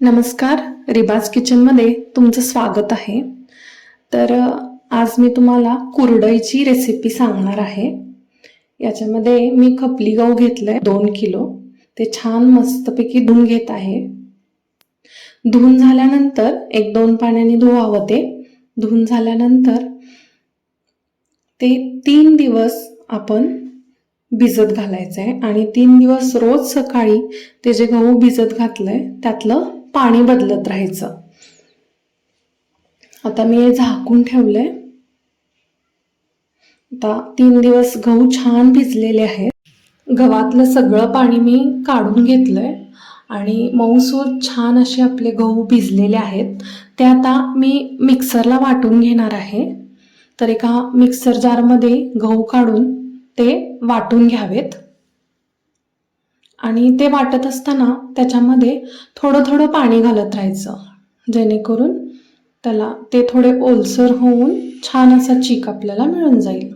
नमस्कार रिबाज किचनमध्ये तुमचं स्वागत आहे. तर आज मी तुम्हाला कुरडईची रेसिपी सांगणार आहे. याच्यामध्ये मी खपली गहू घेतलं आहे दोन किलो. ते छान मस्तपैकी धुवून घेत आहे. धुवून झाल्यानंतर एक दोन पाण्याने धुवावं ते. धुवून झाल्यानंतर ते तीन दिवस आपण भिजत घालायचं आहे आणि तीन दिवस रोज सकाळी ते जे गहू भिजत घातलं आहे त्यातलं पाणी बदलत राहायचं. आता मी हे झाकून ठेवलंय. आता तीन दिवस गहू छान भिजलेले आहेत. गव्हातलं सगळं पाणी मी काढून घेतलंय. आणि मऊसूर छान असे आपले गहू भिजलेले आहेत. ते आता मी मिक्सरला वाटून घेणार आहे. तर एका मिक्सर जारमध्ये गहू काढून ते वाटून घ्यावेत. आणि ते वाटत असताना त्याच्यामध्ये थोडं थोडं पाणी घालत राहायचं. जेणेकरून त्याला ते थोडे ओलसर होऊन छान असा चीक आपल्याला मिळून जाईल.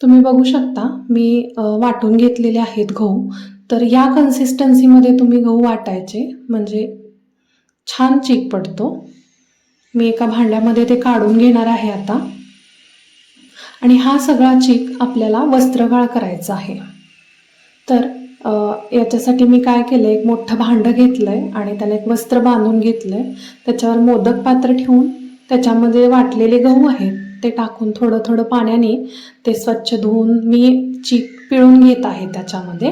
तुम्ही बघू शकता मी वाटून घेतलेले आहेत गहू. तर या कन्सिस्टन्सीमध्ये तुम्ही गहू वाटायचे म्हणजे छान चीक पडतो. मी एका भांड्यामध्ये ते काढून घेणार आहे आता. आणि हा सगळा चीक आपल्याला वस्त्रगाळ करायचा आहे. तर याच्यासाठी मी काय केलं एक मोठं भांडं घेतलं आहे आणि त्याला एक वस्त्र बांधून घेतलं आहे त्याच्यावर मोदक पात्र ठेवून त्याच्यामध्ये वाटलेले गहू आहेत ते टाकून थोडं थोडं पाण्याने ते स्वच्छ धुवून मी चीक पिळून घेत आहे त्याच्यामध्ये.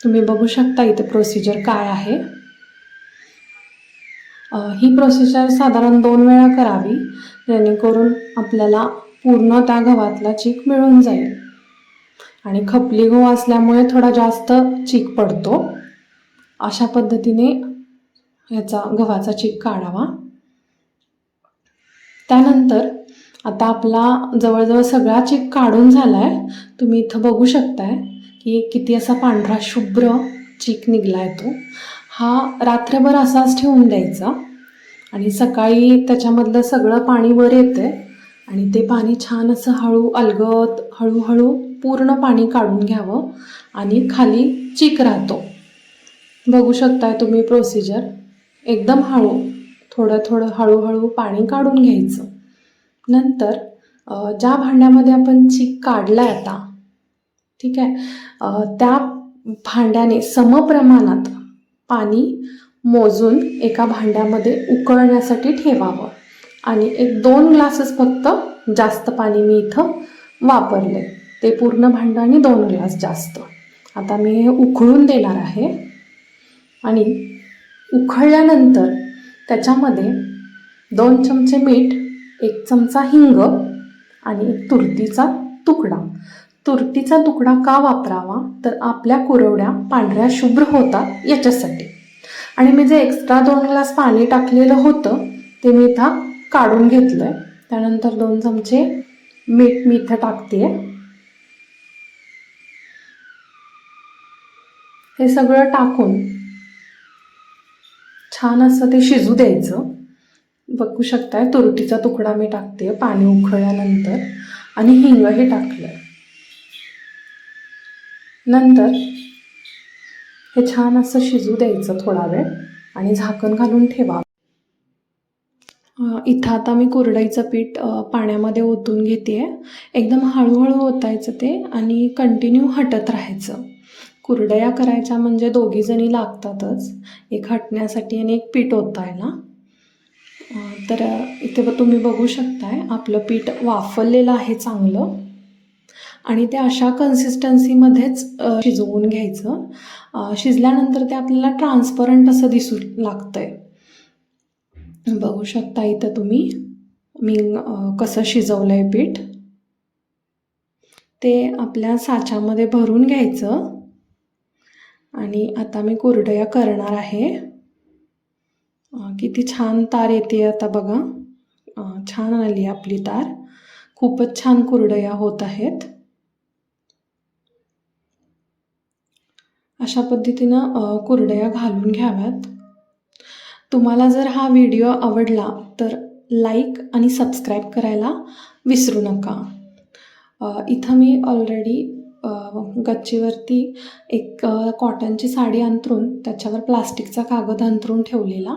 तुम्ही बघू शकता इथे प्रोसिजर काय आहे. ही प्रोसिजर साधारण दोन वेळा करावी जेणेकरून आपल्याला पूर्ण त्या गव्हातला चीक मिळून जाईल. आणि खपली गहू असल्यामुळे थोडा जास्त चीक पडतो. अशा पद्धतीने ह्याचा गव्हाचा चीक काढावा. त्यानंतर आता आपला जवळजवळ सगळा चीक काढून झाला आहे तुम्ही इथं बघू शकताय की किती असा पांढरा शुभ्र चीक निघला आहे तो. हा रात्रभर असाच ठेवून द्यायचा. आणि सकाळी त्याच्यामधलं सगळं पाणी वर येतं आणि ते पाणी छान असं हळू अलगत हळूहळू पूर्ण पाणी काढून घ्यावं आणि खाली चीक राहतो. बघू शकताय तुम्ही प्रोसिजर एकदम हळू थोडं थोडं हळूहळू पाणी काढून घ्यायचं. नंतर ज्या भांड्यामध्ये आपण चीक काढला आहे आता ठीक आहे त्या भांड्याने समप्रमाणात पाणी मोजून एका भांड्यामध्ये उकळण्यासाठी ठेवावं. आणि एक दोन ग्लासेस फक्त जास्त पाणी मी इथं वापरले. ते पूर्ण भांडं आणि दोन ग्लास जास्त. आता मी हे उकळून देणार आहे. आणि उकळल्यानंतर त्याच्यामध्ये दोन चमचे मीठ एक चमचा हिंग आणि एक तुरटीचा तुकडा. तुरटीचा तुकडा का वापरावा? तर आपल्या कुरवड्या पांढऱ्या शुभ्र होतात याच्यासाठी. आणि मी जे एक्स्ट्रा दोन ग्लास पाणी टाकलेलं होतं ते मी इथं काढून घेतलं आहे त्यानंतर दोन चमचे मीठ मी इथं टाकते हे सगळं टाकून छान असं ते शिजू द्यायचं. बघू शकताय तुरटीचा तुकडा मी टाकते पाणी उकळल्यानंतर. आणि हिंगही टाकलं नंतर हे छान असं शिजू द्यायचं थोडा वेळ आणि झाकण घालून ठेवा. इथं आता मी कुरडईचं पीठ पाण्यामध्ये ओतून घेते एकदम हळूहळू ओतायचं ते आणि कंटिन्यू हटत राहायचं. कुरडया करायच्या म्हणजे दोघीजणी लागतातच. एक हटण्यासाठी आणि एक पीठ ओतायला. तर इथे तुम्ही बघू शकताय आपलं पीठ वाफवलेलं आहे चांगलं. आणि ते अशा कन्सिस्टन्सीमध्येच शिजवून घ्यायचं. शिजल्यानंतर ते आपल्याला ट्रान्सपरंट असं दिसू लागतंय. बघू शकता इथं तुम्ही मी कसं शिजवलं आहे पीठ. ते आपल्या साच्यामध्ये भरून घ्यायचं. आणि आता मी कुरडया करणार आहे. किती छान तार येते आता बघा. छान आली आपली तार. खूपच छान कुरडया होत आहेत. अशा पद्धतीनं कुरडया घालून घ्याव्यात. तुम्हाला जर हा व्हिडिओ आवडला तर लाईक आणि सबस्क्राईब करायला विसरू नका. इथं मी ऑलरेडी गच्चीवरती एक कॉटनची साडी अंथरून त्याच्यावर प्लास्टिकचा कागद अंथरून ठेवलेला.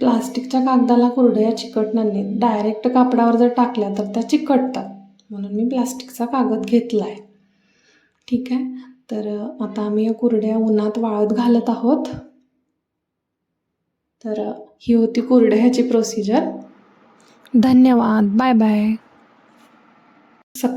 प्लास्टिकच्या कागदाला कुरडया चिकटणार नाहीत. डायरेक्ट कापडावर जर टाकल्या तर त्या चिकटतात. म्हणून मी प्लास्टिकचा कागद घेतला आहे ठीक आहे? तर आता आम्ही या कुरड्या उन्हात वाळत घालत आहोत. तर ही होती कुरड्याची प्रोसिजर धन्यवाद. Bye bye subscribe